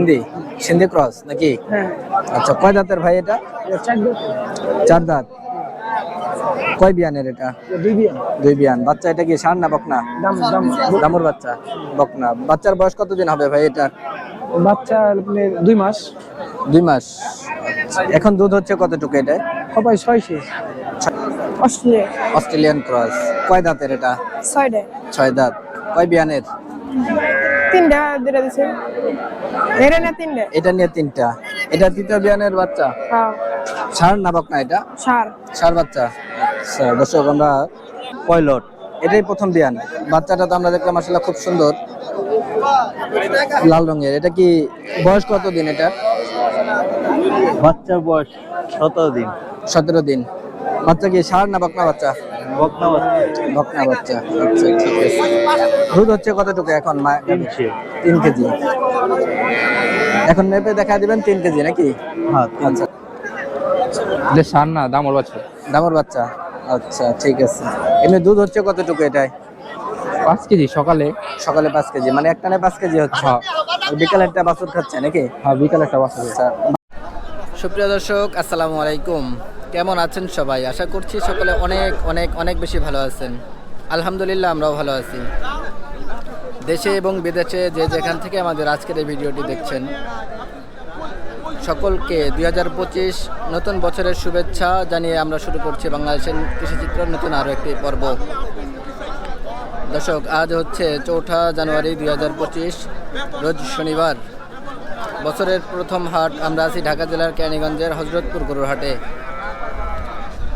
Sindhi Sindhi cross নাকি? হ্যাঁ। আচ্ছা কয় দাঁতের ভাই এটা? চার দাঁত। কয় বিয়ানের এটা? দুই বিয়ে বিয়ান। বাচ্চা এটা কি সার না বকনা? দাম দাম। দামুর বাচ্চা বকনা। বাচ্চার বয়স কতদিন হবে ভাই এটা? বাচ্চা দুই মাস। দুই মাস। এখন দুধ হচ্ছে কতটুকু এটা? সবাই ছয় শেষ। অস্ট্রেলিয়া। অস্ট্রেলিয়ান ক্রস কয় দাঁতের এটা? ছয়টা ছয় দাঁত। কয় বিয়ানের? তিনটা দুটা দিছে। এর না তিনটা? এটা নিয়ে তিনটা। এটা তৃতীয় বিয়ানের বাচ্চা? হ্যাঁ। সার না এটা? সার। সার বাচ্চা। আচ্ছা দর্শক আমরা পয়লট। এটাই প্রথম বিয়ান। বাচ্চাটা তো আমরা দেখলাম আসলে খুব সুন্দর। লাল রঙের। এটা কি বয়স কত দিন এটা? বাচ্চার বয়স সতেরো দিন। সতেরো দিন। বাচ্চা কি সার না বকনা বাচ্চা? বকনা বাচ্চা। বকনা বাচ্চা। আচ্ছা ঠিক আছে। দুধ হচ্ছে কতটুকু এখন তিন কেজি। এখন মেপে দেখা দিবেন তিন কেজি নাকি? হ্যাঁ আচ্ছা। সার না দামর বাচ্চা। দামর বাচ্চা। আচ্ছা ঠিক আছে। এমনি দুধ হচ্ছে কতটুকু এটাই? পাঁচ কেজি সকালে। সকালে পাঁচ কেজি মানে একটানে পাঁচ কেজি হচ্ছে? হ্যাঁ। বিকালে একটা বাছুর খাচ্ছে নাকি? হ্যাঁ বিকালে একটা বাচ্চা আচ্ছা। সুপ্রিয় দর্শক আসসালামু আলাইকুম। কেমন আছেন সবাই? আশা করছি সকলে অনেক অনেক অনেক বেশি ভালো আছেন। আলহামদুলিল্লাহ আমরাও ভালো আছি। দেশে এবং বিদেশে যে যেখান থেকে আমাদের আজকের এই ভিডিওটি দেখছেন, সকলকে দুই হাজার পঁচিশ নতুন বছরের শুভেচ্ছা জানিয়ে আমরা শুরু করছি বাংলাদেশের কৃষিচিত্র নতুন আরও একটি পর্ব। দর্শক, আজ হচ্ছে চৌঠা জানুয়ারি দুই হাজার পঁচিশ, রোজ শনিবার। বছরের প্রথম হাট আমরা আছি ঢাকা জেলার কেরানীগঞ্জের হজরতপুর গরুর হাটে।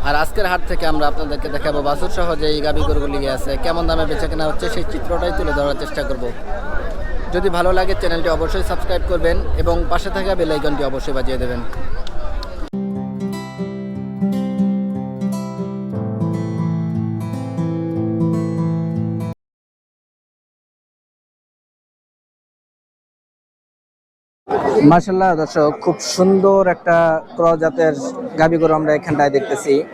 আর আজকের হাট থেকে আমরা আপনাদেরকে দেখাবো বাসুর সহ যে এই গাভী গরুগুলি আছে, কেমন দামে বেচা কেনা হচ্ছে সেই চিত্রটাই তুলে ধরার চেষ্টা করব। যদি ভালো লাগে চ্যানেলটি অবশ্যই সাবস্ক্রাইব করবেন এবং পাশে থাকা বেলাইকনটি অবশ্যই বাজিয়ে দেবেন। মার্শাল্লাহ দর্শক খুব সুন্দর একটা ক্রস জাতের গাবি গরু আমরা এখানটায় দেখতেছি।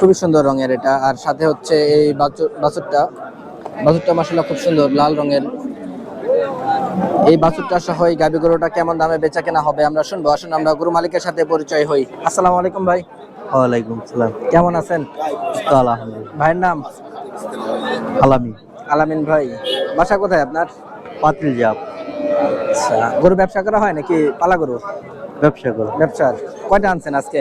খুবই সুন্দর রঙের এটা। আর সাথে হচ্ছে এই বাছুর- বাছুরটা। বাছুরটা মার্শাল্লাহ খুব সুন্দর লাল রঙের। এই বাছুরটা সহ এই গাবি গরুটা কেমন দামে বেচা কেনা হবে আমরা শুনব। আসুন আমরা গরু মালিকের সাথে পরিচয় হই। আসসালামু আলাইকুম ভাই। ওয়ালাইকুম সালাম। কেমন আছেন? ভাইয়ের নাম? আলামিন। আলামিন ভাই। বাসা কোথায় আপনার? পাতিল জাপ আচ্ছা গরু ব্যবসা করা হয় নাকি পালা গরু? ব্যবসা করো। ব্যবসার। কয়টা আনছেন আজকে?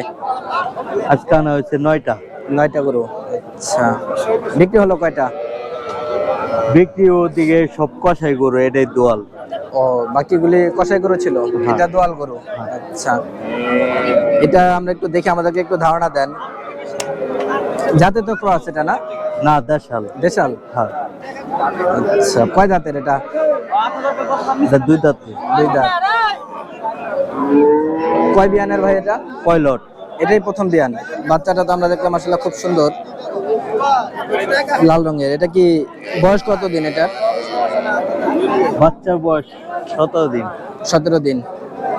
আজকে আনা হয়েছে নয়টা। নয়টা গরু। আচ্ছা বিক্রি হলো কয়টা? বিক্রি ওদিকে সব কষাই গরু এটাই দোয়াল। ও বাকিগুলি কষাই গরু ছিল? এটা দোয়াল গরু? আচ্ছা এটা আমরা একটু দেখে আমাদেরকে একটু ধারণা দেন। যাতে তো ক্রস এটা না? না দেশাল। দেশাল? হ্যাঁ। আচ্ছা কয় দাঁতের এটা? এটা দুই দাঁত দুই দাঁত কয় বিয়ানের ভাই এটা? পয়লট এটাই প্রথম বিয়ান। বাচ্চাটা তো আমরা দেখলাম আসলে খুব সুন্দর। লাল রঙের। এটা কি বয়স কত দিন এটা? বাচ্চার বয়স সতেরো দিন। সতেরো দিন।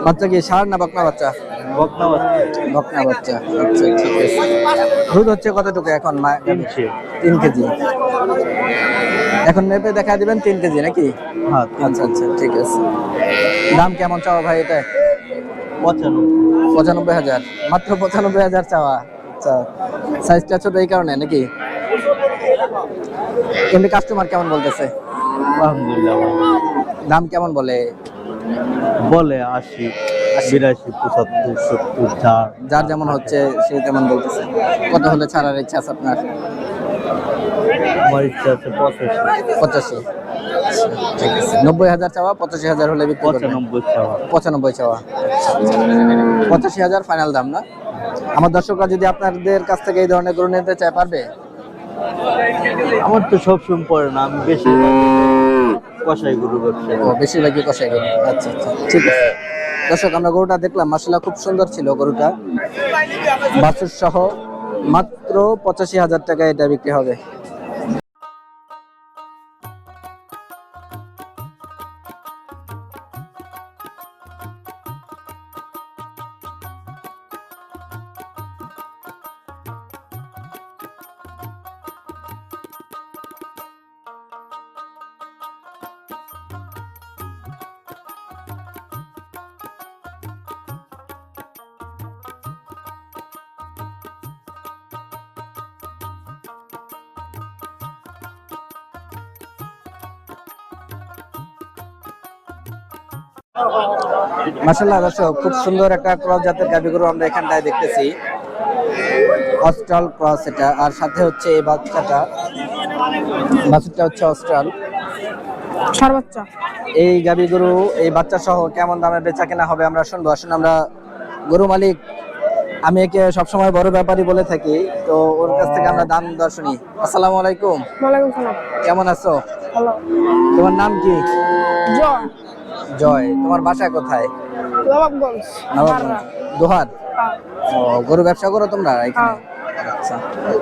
বাচ্চা কি সার না বকনা বাচ্চা? বকনা বাচ্চা। বকনা বাচ্চা। আচ্ছা ঠিক আছে দুধ হচ্ছে কতটুকু এখন তিন কেজি। এখন মেপে দেখা দিবেন তিন কেজি নাকি? হ্যাঁ আচ্ছা আচ্ছা ঠিক আছে। দাম কেমন চাওয়া ভাই এটা? পঁচানব্বই। পঁচানব্বই হাজার। মাত্র পঁচানব্বই হাজার চাওয়া। আচ্ছা সাইজটা ছোট এই কারণে নাকি? এমনি কাস্টমার কেমন বলতেছে? আলহামদুলিল্লাহ দাম কেমন বলে? বলে আশি। বিরাশি পঁচাত্তর সত্তর চার যার যেমন হচ্ছে সে তেমন বলতেছে। কত হলে ছাড়ার ইচ্ছা আছে আপনার? আমার ইচ্ছা আছে পঁচাশি। পঁচাশি। ঠিক আছে। নব্বই হাজার চাওয়া পঁচাশি হাজার হলে বিক্রি পঁচানব্বই চাওয়া। পঁচানব্বই চাওয়া। পঁচাশি হাজার ফাইনাল দাম না? আমার দর্শকরা যদি আপনাদের কাছ থেকে এই ধরনের গরু নিতে চায় পারবে? আমার তো সবসময় পড়ে না আমি বেশি কষাই গরু ব্যবসা বেশিরভাগই কষাই গরু। আচ্ছা আচ্ছা। ঠিক আছে। দর্শক, আমরা গরুটা দেখলাম মাসুলা খুব সুন্দর ছিল গরুটা। বাছুর সহ মাত্র পঁচাশি হাজার টাকায় এটা বিক্রি হবে। মাসাল্লাহ দর্শক খুব সুন্দর একটা ক্রস জাতের গাভী গরু আমরা এখানটায় দেখতেছি। অস্ট্রাল ক্রস এটা আর সাথে হচ্ছে এই বাচ্চাটা। বাচ্চাটা হচ্ছে অস্ট্রাল। সার বাচ্চা এই গাভী গরু এই বাচ্চা সহ কেমন দামে বেচা কেনা হবে আমরা শুনব। আসুন আমরা গরু মালিক আমি একে সবসময় বড় ব্যাপারী বলে থাকি তো ওর কাছ থেকে আমরা দাম দর শুনি। আসসালামু আলাইকুম। ওয়ালাইকুম সালাম। কেমন আছো? তোমার নাম কি? জয় তোমার বাসা কোথায়? নবাবগঞ্জ। নবাবগঞ্জ দোহার? হ্যাঁ। ও গরু ব্যবসা করো তোমরা এখানে? হ্যাঁ। আচ্ছা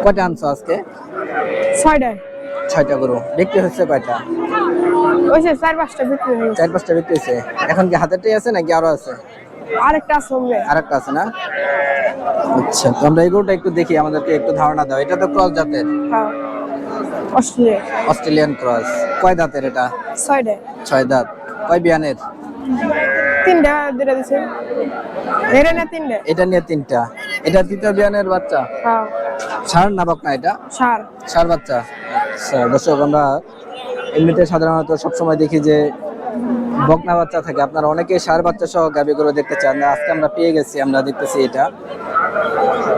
কয়টা আনছো আজকে? ছয়টা গরু। বিক্রি হচ্ছে কয়টা? চার পাঁচটা বিক্রি হয়ে চার পাঁচটা বিক্রি হয়েছে। এখন কি হাতেরটাই আছে নাকি আরও আছে? আরেকটা আছে আছে না? আচ্ছা তো আমরা এই গরুটা একটু দেখি আমাদেরকে একটু ধারণা দাও। এটা তো ক্রস জাতের। হ্যাঁ। অস্ট্রেলিয়ান। ক্রস। কয় দাঁতের এটা? ছয় দাঁত। কয় বিয়ানের তিনটা দুটা দিছে। এরে না তিনটে? এটা নিয়ে তিনটা। এটা তৃতীয় বিয়ানের বাচ্চা? হ্যাঁ। সার না বকনা এটা? সার। সার বাচ্চা। আচ্ছা দর্শক আমরা এমনিতে সাধারণত সবসময় দেখি যে বকনা বাচ্চা থাকে। আপনারা অনেকে সার বাচ্চা সহ গাভী গরু দেখতে চান। না আজকে আমরা পেয়ে গেছি আমরা দেখতেছি এটা।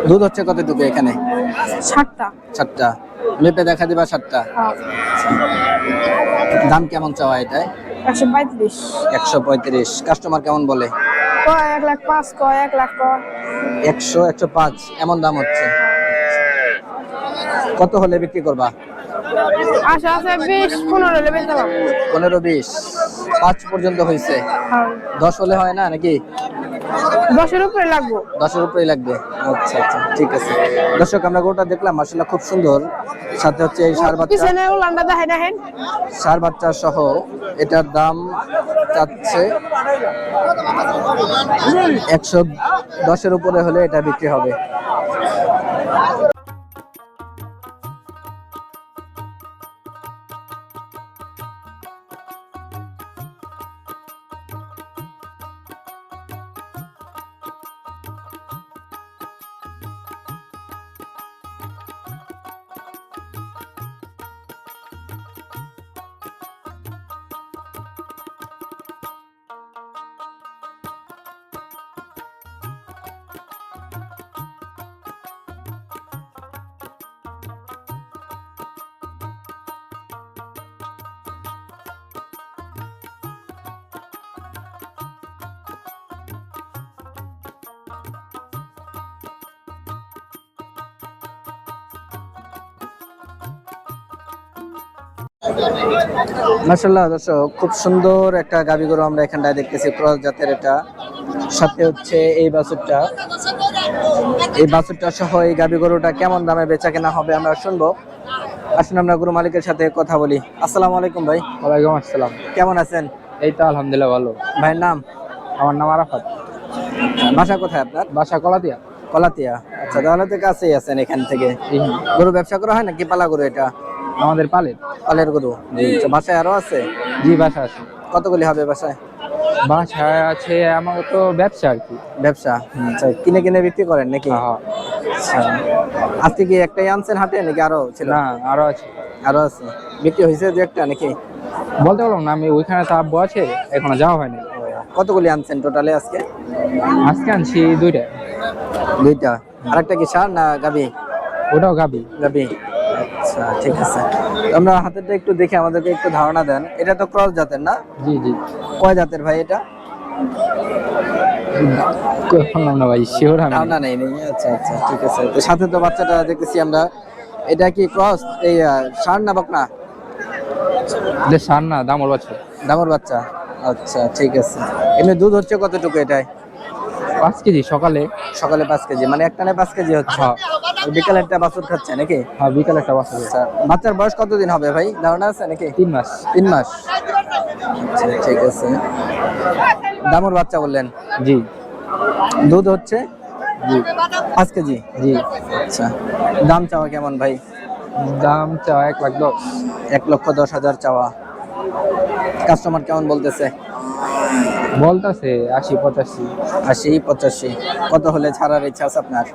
দুধ হচ্ছে কতটুকু এখানে? সাতটা। সাতটা। মেপে দেখা দিবা সাতটা। হ্যাঁ। দাম কেমন চাওয়া এটাই একশো পঁয়ত্রিশ। একশো পঁয়ত্রিশ। কাস্টমার কেমন বলে? কয়? এক লাখ পাঁচ কয়? এক লাখ কয়? একশো একশো পাঁচ। এমন দাম হচ্ছে। কত হলে বিক্রি করবা? আশা আছে বিশ পনেরো পনেরো বিশ। পাঁচ পর্যন্ত হয়েছে। হ্যাঁ। দশ হলে হয় না নাকি? দশের উপরে লাগবো। দশের উপরেই লাগবে। আচ্ছা আচ্ছা ঠিক আছে। দর্শক আমরা গোটা দেখলাম মাসাল্লাহ খুব সুন্দর। সাথে হচ্ছে এই সার বাচ্চা। পিছনে সার বাচ্চা সহ এটার দাম চাচ্ছে একশো দশের উপরে হলে এটা বিক্রি হবে। মাসাল্লাহ দর্শক খুব সুন্দর একটা গাবি গরু আমরা এখানটায় দেখতেছি ক্রস জাতের এটা। সাথে হচ্ছে এই বাছুরটা। এই বাছুরটা সহ এই গাবি গরুটা কেমন দামে বেচা কেনা হবে আমরা শুনব। আসুন আমরা গরু মালিকের সাথে কথা বলি। আসসালামু আলাইকুম ভাই। ওয়ালাইকুম আসসালাম। কেমন আছেন? এই তো আলহামদুলিল্লাহ ভালো। ভাইয়ের নাম? আমার নাম আরাফাত। বাসা কোথায় আপনার? বাসা কলাতিয়া। কলাতিয়া। আচ্ছা তাহলে তো কাছেই আছেন এখান থেকে। গরু ব্যবসা করা হয় নাকি পালা গরু এটা? আমাদের পালের? পালের গরু। আচ্ছা, বাসায় আরও আছে? জি বাসা আছে। কতগুলি হবে বাসায়? বাসায় আছে আমার তো ব্যবসা আর কি। ব্যবসা? আচ্ছা কিনে কিনে বিক্রি করেন নাকি? হ্যাঁ। আচ্ছা। আজকে কি একটাই আনছেন হাটে নাকি আরও ছিল? না আরও আছে। আরও আছে। বিক্রি হয়েছে দু একটা নাকি? বলতে পারলাম না আমি ওইখানে তো আব্বু আছে এখনও যাওয়া হয়নি। কতগুলি আনছেন টোটালে আজকে? আজকে আনছি দুইটা। দুইটা। আরেকটা কি সার না গাবি? ওটাও গাবি। গাবি। আচ্ছা ঠিক আছে। আমরা হাতেরটা একটু দেখে আমাদেরকে একটু ধারণা দেন। এটা তো ক্রস জাতের না? জি জি। কয় জাতের ভাই এটা? না ভাই শিওর আমি ধারণা নেই নেই। আচ্ছা আচ্ছা ঠিক আছে। তো সাথে তো বাচ্চাটা দেখতেছি আমরা। এটা কি ক্রস এই না বকনা? যে সার না দামর বাচ্চা। দামর বাচ্চা। আচ্ছা ঠিক আছে। এমনি দুধ হচ্ছে কতটুকু এটাই পাঁচ কেজি সকালে। সকালে পাঁচ কেজি মানে একটানে পাঁচ কেজি হচ্ছে। হ্যাঁ। বিকালে একটা বাছুর খাচ্ছে নাকি? হ্যাঁ বিকালে একটা বাচ্চা আচ্ছা বাচ্চার বয়স কতদিন হবে ভাই? ধারণা আছে নাকি? তিন মাস। তিন মাস। আচ্ছা ঠিক আছে। দামর বাচ্চা বললেন। জি। দুধ হচ্ছে? জি। পাঁচ কেজি? জি। আচ্ছা দাম চাওয়া কেমন ভাই? দাম চা এক লাখ দশ। এক লক্ষ দশ হাজার চাওয়া। কাস্টমার কেমন বলতেছে? বলতাছে আশি পঁচাশি। আশি পঁচাশি। কত হলে ছাড়ার ইচ্ছা আছে আপনার?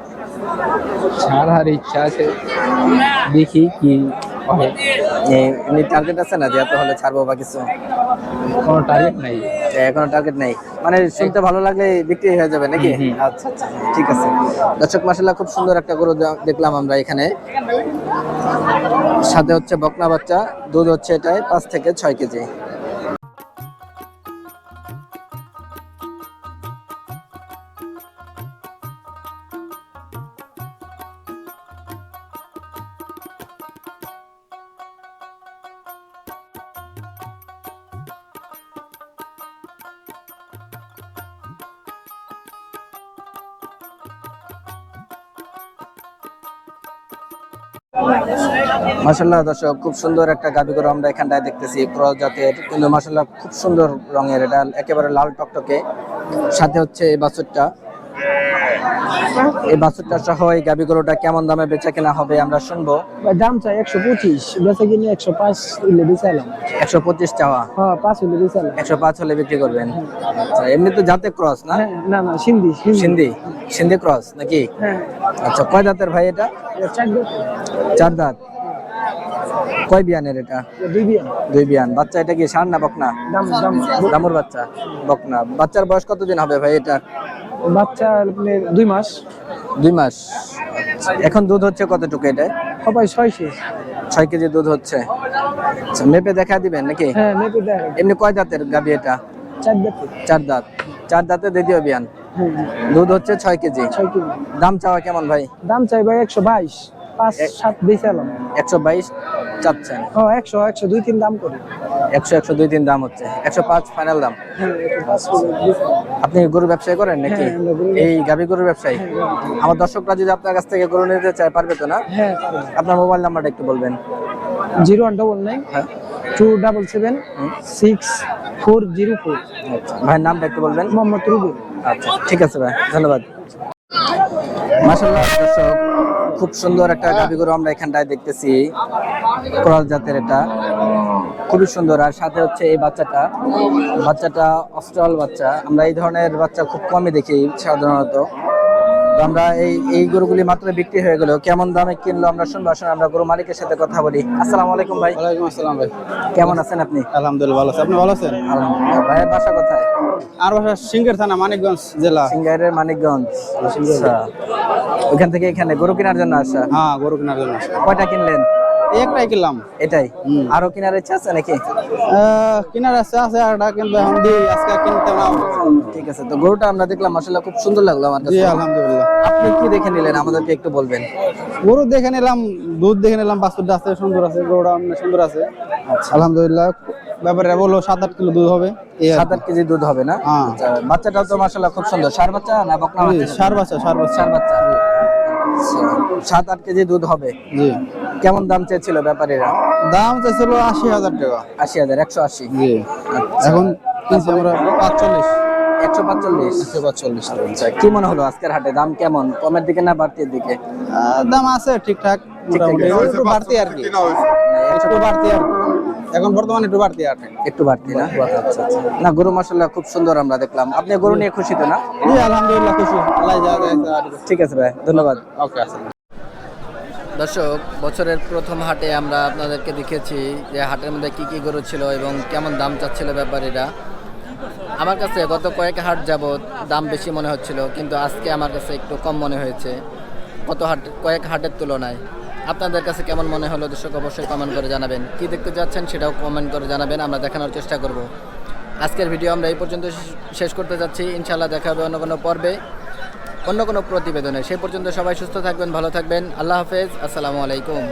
ছাড়ার ইচ্ছা আছে দেখি কি এমনি টার্গেট আছে না যে এত হলে ছাড়বো বা কিছু? কোনো টার্গেট নাই। এখনও টার্গেট নেই। মানে শুনতে ভালো লাগলে বিক্রি হয়ে যাবে নাকি? আচ্ছা আচ্ছা ঠিক আছে। দর্শক মাসাল্লাহ খুব সুন্দর একটা গরু দেখলাম আমরা এখানে। সাথে হচ্ছে বকনা বাচ্চা দুধ হচ্ছে এটাই পাঁচ থেকে ছয় কেজি। মাসাল্লাহ দর্শক, খুব সুন্দর একটা গাবি গরু আমরা এখানটায় দেখতেছি। প্রজাতের জাতের, কিন্তু মাসাল্লাহ খুব সুন্দর রঙের, এটা একেবারে লাল টকটকে। সাথে হচ্ছে এই বাছুরটা। এই বাছুরটা সহ এই গাবি গরুটা কেমন দামে বেচা কেনা হবে আমরা শুনব। দাম চাই একশো পঁচিশ বেচা কিনে একশো পাঁচ হইলে বেচালাম একশো পঁচিশ চাওয়া? হ্যাঁ পাঁচ হইলে বেচালাম একশো পাঁচ হলে বিক্রি করবেন? আচ্ছা এমনি তো জাতে ক্রস না? হ্যাঁ না না সিন্ধি সিন্ধি। সিন্ধি? ক্রস নাকি? হ্যাঁ। আচ্ছা কয় দাঁতের ভাই এটা? চার দাঁত। কয় বিয়ানের এটা দুই বিয়ান। দুই বিয়ান। বাচ্চা এটা কি সার না বকনা? দাম দাম। দামুর বাচ্চা। বকনা। বাচ্চার বয়স কতদিন হবে ভাই এটা? বাচ্চা আপনার দুই মাস? দুই মাস। এখন দুধ হচ্ছে কতটুকু এটা? সবাই ছয় শেষ ছয় কেজি দুধ হচ্ছে। আচ্ছা, মেপে দেখা দিবেন নাকি? হ্যাঁ মেপে দেখ এমনি কয় দাঁতের গাবি এটা? চার দাঁতে। চার দাঁত। চার দাঁতে দ্বিতীয় বিয়ান। দুধ হচ্ছে ছয় কেজি। ছয় কেজি। দাম চাওয়া কেমন ভাই? দাম চাই ভাই একশো বাইশ। পাঁচ সাত বেচালাম একশো বাইশ চাচ্ছেন। হ্যাঁ একশো একশো দুই তিন দাম করে। একশো একশো দুই তিন দাম হচ্ছে। একশো পাঁচ ফাইনাল দাম। হ্যাঁ। আপনি গরু ব্যবসায় করেন নাকি? হ্যাঁ, এই গাবি গরুর ব্যবসায়ী? আমার দর্শকরা যদি আপনার কাছ থেকে গরু নিতে চায় পারবে তো না? হ্যাঁ আপনার মোবাইল নাম্বারটা একটু বলবেন। জিরো ওয়ান ডবল নাইন হ্যাঁ। Two double seven six four zero four. আচ্ছা ভাইয়ের নামটা একটু বলবেন। মোহাম্মদ রুবেল। আচ্ছা ঠিক আছে ভাই ধন্যবাদ। খুব সুন্দর একটা গাভি আমরা এখানটায় দেখতেছি। কোরাল জাতের এটা। খুবই সুন্দর। আর সাথে হচ্ছে এই বাচ্চাটা। বাচ্চাটা অস্ট্রাল বাচ্চা। আমরা এই ধরনের বাচ্চা খুব কমই দেখি সাধারণত। আমরা এই এই গরুগুলি মাত্র বিক্রি হয়ে গেল। কেমন দামে কিনলো আমরা শুনব। আসুন আমরা গরু মালিকের সাথে কথা বলি। আসসালামু আলাইকুম ভাই। ওয়ালাইকুম আসসালাম ভাই। কেমন আছেন আপনি? আলহামদুলিল্লাহ ভালো আছি। আপনি ভালো আছেন? আলহামদুলিল্লাহ। ভাইয়ের বাসা কোথায়? আর বাসা সিঙ্গের থানা মানিকগঞ্জ জেলা। সিঙ্গারের মানিকগঞ্জ। ওখান থেকে এখানে গরু কেনার জন্য আসা? হ্যাঁ গরু কেনার জন্য আসা। কয়টা কিনলেন? একটাই কিনলাম। এটাই? আরও কেনার ইচ্ছা আছে নাকি? কেনার আছে আছে আরটা কিন্তু এখন দিই আজকে কিনতে না ঠিক আছে তো গরুটা আমরা দেখলাম আসলে খুব সুন্দর লাগল আমার জি কাছে আলহামদুলিল্লাহ। আপনি কি দেখে নিলেন? আমাদেরকে একটু বলবেন। গরু দেখে নিলাম দুধ দেখে নিলাম বাস্তুটা আছে সুন্দর আছে গরুটা অনেক সুন্দর আছে। আচ্ছা। আলহামদুলিল্লাহ ব্যাপারে বলল সাত আট কিলো দুধ হবে। এই সাত আট কেজি দুধ হবে না? হ্যাঁ। আচ্ছা, বাচ্চাটাও তো মাসাল্লাহ খুব সুন্দর। সার বাচ্চা না বকনা বাচ্চা? সার বাচ্চা সার বাচ্চা। সার বাচ্চা। আচ্ছা, সাত আট কেজি দুধ হবে। জি। কেমন দাম চেয়েছিল ব্যাপারীরা? দাম চাইছিল আশি হাজার টাকা। আশি হাজার একশো আশি। জি। এখন কিনছি আমরা পাঁচচল্লিশ। একশো পাঁচচল্লিশ? একশো পাঁচচল্লিশ আচ্ছা কি মনে হলো আজকের হাটে? দাম কেমন? কমের দিকে না বাড়তির দিকে? দাম আছে ঠিকঠাক একটু বাড়তি আর কি। একটু বাড়তি আর এখন বর্তমানে একটু বাড়তি আর কি। একটু বাড়তি না? আচ্ছা আচ্ছা। না গরু মাসাল্লাহ খুব সুন্দর আমরা দেখলাম। আপনি গরু নিয়ে খুশি তো না? জি আলহামদুলিল্লাহ খুশি। আল্লাহ। ঠিক আছে ভাই ধন্যবাদ। ওকে আছে দর্শক, বছরের প্রথম হাটে আমরা আপনাদেরকে দেখেছি যে হাটের মধ্যে কি কি গরু ছিল এবং কেমন দাম চাচ্ছিল ব্যাপারীরা। আমার কাছে গত কয়েক হাট যাবৎ দাম বেশি মনে হচ্ছিল, কিন্তু আজকে আমার কাছে একটু কম মনে হয়েছে। কত হাট, কয়েক হাটের তুলনায়। আপনাদের কাছে কেমন মনে হলো দর্শক, অবশ্যই কমেন্ট করে জানাবেন। কি দেখতে যাচ্ছেন সেটাও কমেন্ট করে জানাবেন, আমরা দেখানোর চেষ্টা করব। আজকের ভিডিও আমরা এই পর্যন্ত শেষ- করতে যাচ্ছি। ইনশাআল্লাহ দেখা হবে অন্য কোনো পর্বে। অন্য কোনো প্রতিবেদনে। সেই পর্যন্ত সবাই সুস্থ থাকবেন ভালো থাকবেন। আল্লাহ হাফেজ। আসসালামু আলাইকুম।